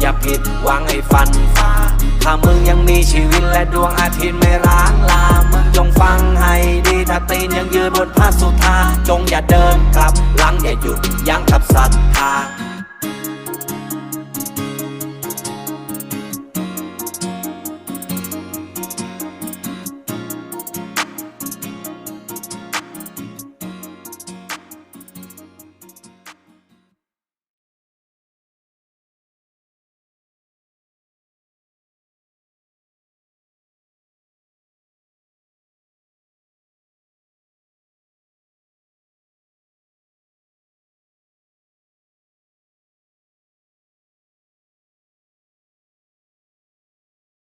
อย่าผิดหวังให้ฟันฟ้าถ้ามึงยังมีชีวิตและดวงอาทิตย์ไม่ร้างลามึงจงฟังให้ดี ถ้าตีนยังยืนบนผ้าสุธาจงอย่าเดินกลับหลังอย่าหยุดยั้งกับศรัทธา